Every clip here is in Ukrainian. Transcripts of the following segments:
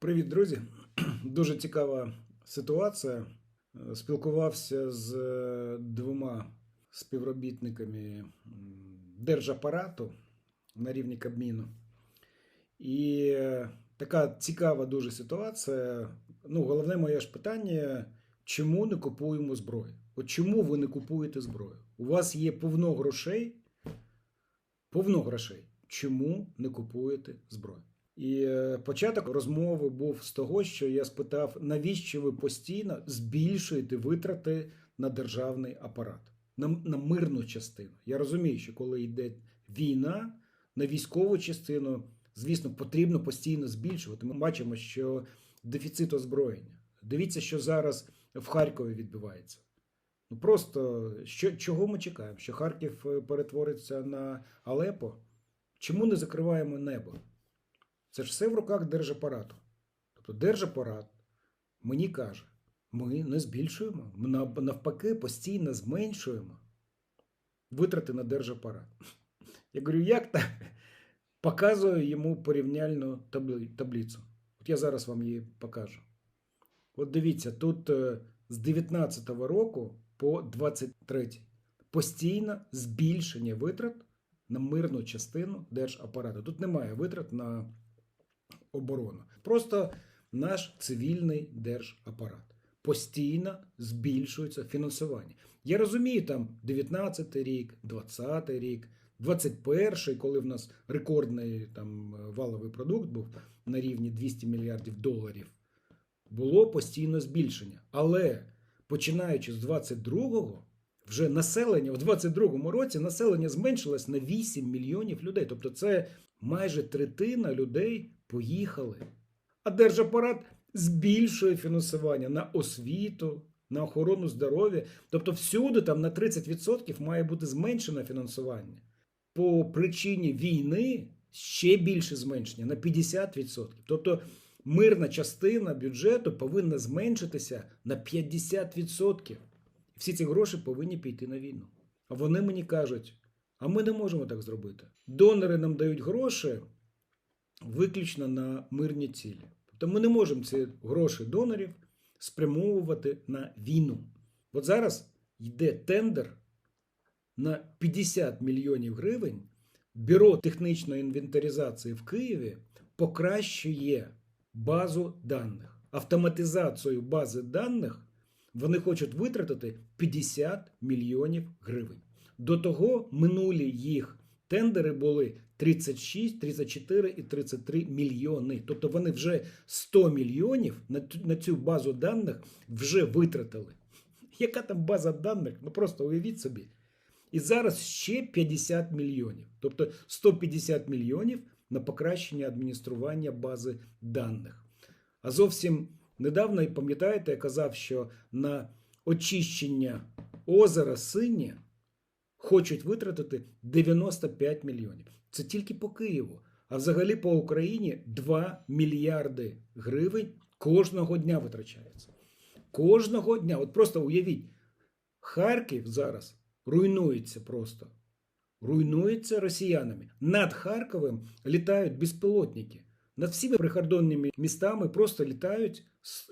Привіт, друзі! Дуже цікава ситуація. Е, Спілкувався з е, двома співробітниками держапарату на рівні Кабміну. І е, така цікава дуже ситуація. Ну, головне моє ж питання: чому не купуємо зброю? От чому ви не купуєте зброю? У вас є повно грошей, повно грошей. Чому не купуєте зброю? І е, початок розмови був з того, що я спитав, навіщо ви постійно збільшуєте витрати на державний апарат, на, на мирну частину. Я розумію, що коли йде війна, на військову частину, звісно, потрібно постійно збільшувати. Ми бачимо, що дефіцит озброєння. Дивіться, що зараз в Харкові відбувається. Ну просто що, чого ми чекаємо? Що Харків е, перетвориться на Алепо? Чому не закриваємо небо? Це ж все в руках держапарату. Тобто держапарат мені каже, ми не збільшуємо, ми навпаки постійно зменшуємо витрати на держапарат. Я говорю, як так? Показую йому порівняльну таблицю. От я зараз вам її покажу. От дивіться, тут е, з 19-го року по 23 постійно збільшення витрат на мирну частину держапарату. Тут немає витрат на оборону. Просто наш цивільний держапарат. Постійно збільшується фінансування. Я розумію, там 19 рік, 20 рік, 21 коли в нас рекордний там валовий продукт був на рівні 200 мільярдів доларів, було постійно збільшення. Але починаючи з 22-го, вже населення у 22-му році населення зменшилось на 8 мільйонів людей. Тобто, це майже третина людей поїхали. А держапарат збільшує фінансування на освіту, на охорону здоров'я. Тобто, всюди там на 30% має бути зменшено фінансування. По причині війни ще більше зменшення на 50%. Тобто мирна частина бюджету повинна зменшитися на 50%. Всі ці гроші повинні піти на війну. А вони мені кажуть: а ми не можемо так зробити. Донори нам дають гроші виключно на мирні цілі. Тобто ми не можемо ці гроші донорів спрямовувати на війну. От зараз йде тендер на 50 мільйонів гривень. Бюро технічної інвентаризації в Києві покращує базу даних. Автоматизацію бази даних вони хочуть витратити 50 мільйонів гривень. До того минулі їх тендери були 36, 34 і 33 мільйони. Тобто вони вже 100 мільйонів на, цю базу даних вже витратили. Яка там база даних? Ну просто уявіть собі. І зараз ще 50 мільйонів. Тобто 150 мільйонів на покращення адміністрування бази даних. А зовсім недавно, і пам'ятаєте, я казав, що на очищення озера Синє хочуть витратити 95 мільйонів. Це тільки по Києву. А взагалі по Україні 2 мільярди гривень кожного дня витрачається. Кожного дня. От просто уявіть, Харків зараз руйнується просто. Руйнується росіянами. Над Харковом літають безпілотники. Над всіми прикордонними містами просто літають,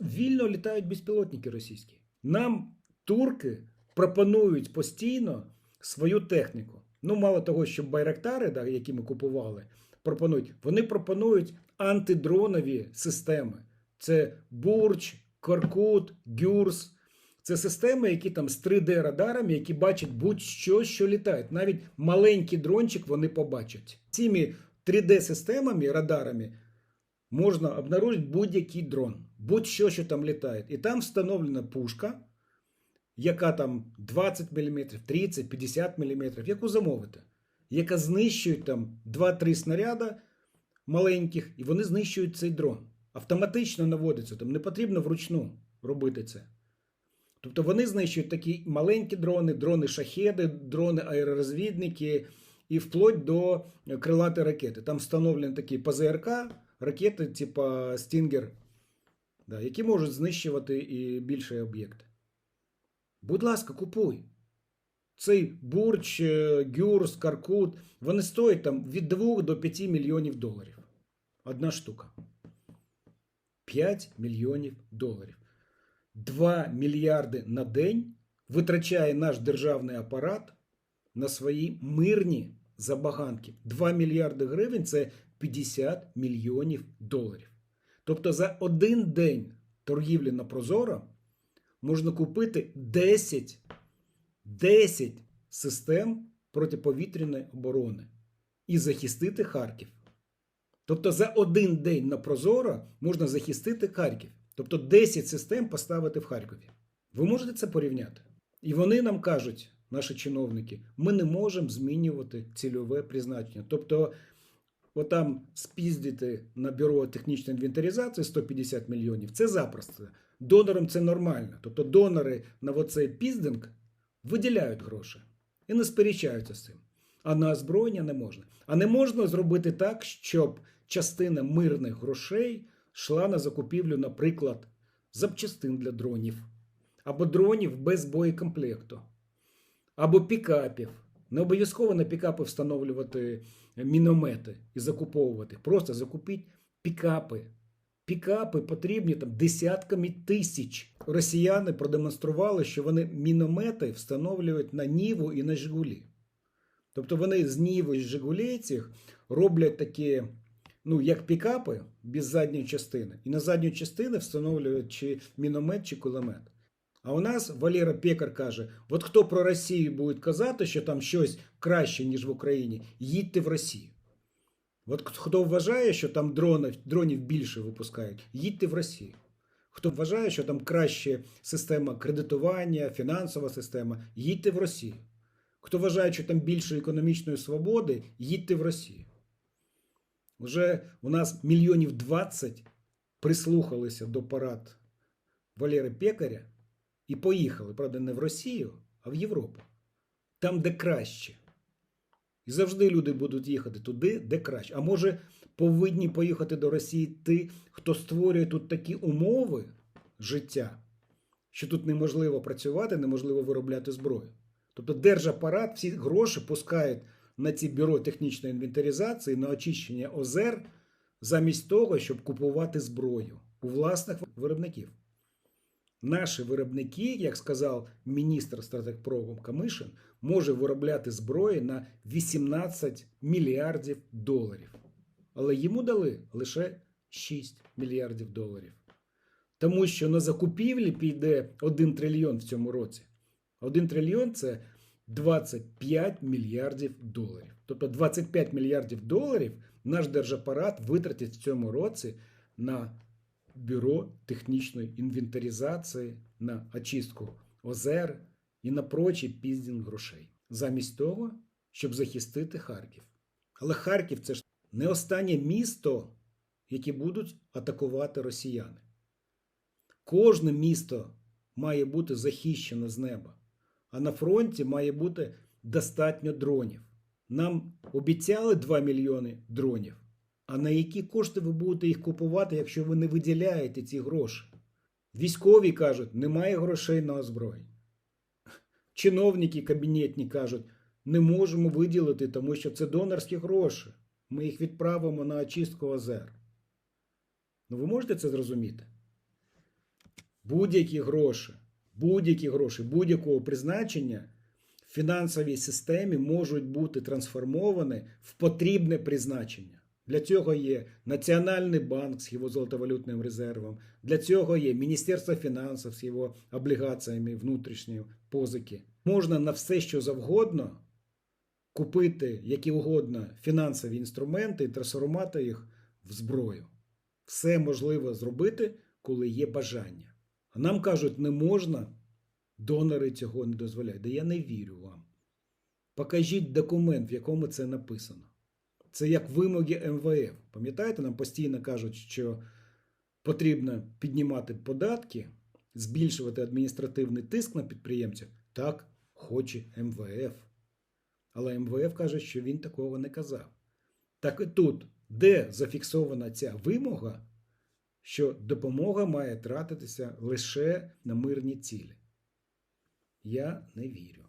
вільно літають безпілотники російські. Нам турки пропонують постійно свою техніку. Ну, мало того, що байрактари, да, які ми купували, пропонують, вони пропонують антидронові системи. Це Бурч, Коркут, Гюрс. Це системи, які там з 3D-радарами, які бачать будь-що, що літає. Навіть маленький дрончик вони побачать. Цими 3D-системами, радарами можна обнаружити будь-який дрон, будь-що, що там літає. І там встановлена пушка, яка там 20 мм, 30, 50 мм, яку замовити, яка знищує там 2-3 снаряда маленьких, і вони знищують цей дрон. Автоматично наводиться, там не потрібно вручну робити це. Тобто вони знищують такі маленькі дрони, дрони шахеди, дрони аеророзвідники і вплоть до крилатої ракети. Там встановлені такі ПЗРК, ракети, типа Стінгер, да, які можуть знищувати і більші об'єкти. Будь ласка, купуй. Цей бурч, е, гюрс, каркут, вони стоять там від 2 до 5 мільйонів доларів. Одна штука. 5 мільйонів доларів. 2 мільярди на день витрачає наш державний апарат на свої мирні забаганки. 2 мільярди гривень це 50 мільйонів доларів. Тобто за один день торгівлі на Прозоро можна купити 10, 10 систем протиповітряної оборони і захистити Харків. Тобто за один день на Прозоро можна захистити Харків. Тобто 10 систем поставити в Харкові. Ви можете це порівняти? І вони нам кажуть, наші чиновники, ми не можемо змінювати цільове призначення. Тобто, отам спіздити на бюро технічної інвентаризації 150 мільйонів це запросто. Донорам це нормально. Тобто донори на оцей піздинг виділяють гроші і не сперечаються з цим. А на озброєння не можна. А не можна зробити так, щоб частина мирних грошей йшла на закупівлю, наприклад, запчастин для дронів, або дронів без боєкомплекту, або пікапів. Не обов'язково на пікапи встановлювати міномети і закуповувати. Просто закупіть пікапи. Пікапи потрібні там десятками тисяч. Росіяни продемонстрували, що вони міномети встановлюють на Ніву і на Жигулі. Тобто вони з Ніви з Жигулей цих роблять такі, ну, як пікапи без задньої частини. І на задню частину встановлюють чи міномет, чи кулемет. А у нас Валера Пекар каже: от хто про Росію буде казати, що там щось краще, ніж в Україні, їдьте в Росію. От хто вважає, що там дронів, дронів більше випускають, їдьте в Росію. Хто вважає, що там краще система кредитування, фінансова система, їдьте в Росію. Хто вважає, що там більше економічної свободи, їдьте в Росію. Вже у нас мільйонів 20 прислухалися до парад Валери Пекаря і поїхали, правда, не в Росію, а в Європу. Там, де краще. І завжди люди будуть їхати туди, де краще. А може, повинні поїхати до Росії ті, хто створює тут такі умови життя, що тут неможливо працювати, неможливо виробляти зброю. Тобто держапарат всі гроші пускає на ці бюро технічної інвентаризації, на очищення озер, замість того, щоб купувати зброю у власних виробників. Наші виробники, як сказав міністр стратегпровом Камишин, може виробляти зброї на 18 мільярдів доларів. Але йому дали лише 6 мільярдів доларів. Тому що на закупівлі піде 1 трильйон в цьому році. 1 трильйон це 25 мільярдів доларів. Тобто 25 мільярдів доларів наш держапарат витратить в цьому році на бюро технічної інвентаризації, на очистку озер і на прочий піздінг грошей. Замість того, щоб захистити Харків. Але Харків це ж не останнє місто, яке будуть атакувати росіяни. Кожне місто має бути захищено з неба, а на фронті має бути достатньо дронів. Нам обіцяли 2 мільйони дронів. А на які кошти ви будете їх купувати, якщо ви не виділяєте ці гроші? Військові кажуть, немає грошей на озброєння. Чиновники кабінетні кажуть, не можемо виділити, тому що це донорські гроші. Ми їх відправимо на очистку озер. Ну ви можете це зрозуміти? Будь-які гроші, будь-які гроші, будь-якого призначення в фінансовій системі можуть бути трансформовані в потрібне призначення. Для цього є Національний банк з його золотовалютним резервом, для цього є Міністерство фінансів з його облігаціями внутрішньої позики. Можна на все, що завгодно купити які угодно фінансові інструменти і трансформувати їх в зброю. Все можливо зробити, коли є бажання. А нам кажуть, не можна, донори цього не дозволяють. Да я не вірю вам. Покажіть документ, в якому це написано. Це як вимоги МВФ. Пам'ятаєте, нам постійно кажуть, що потрібно піднімати податки, збільшувати адміністративний тиск на підприємців. Так хоче МВФ. Але МВФ каже, що він такого не казав. Так і тут, де зафіксована ця вимога, що допомога має тратитися лише на мирні цілі? Я не вірю.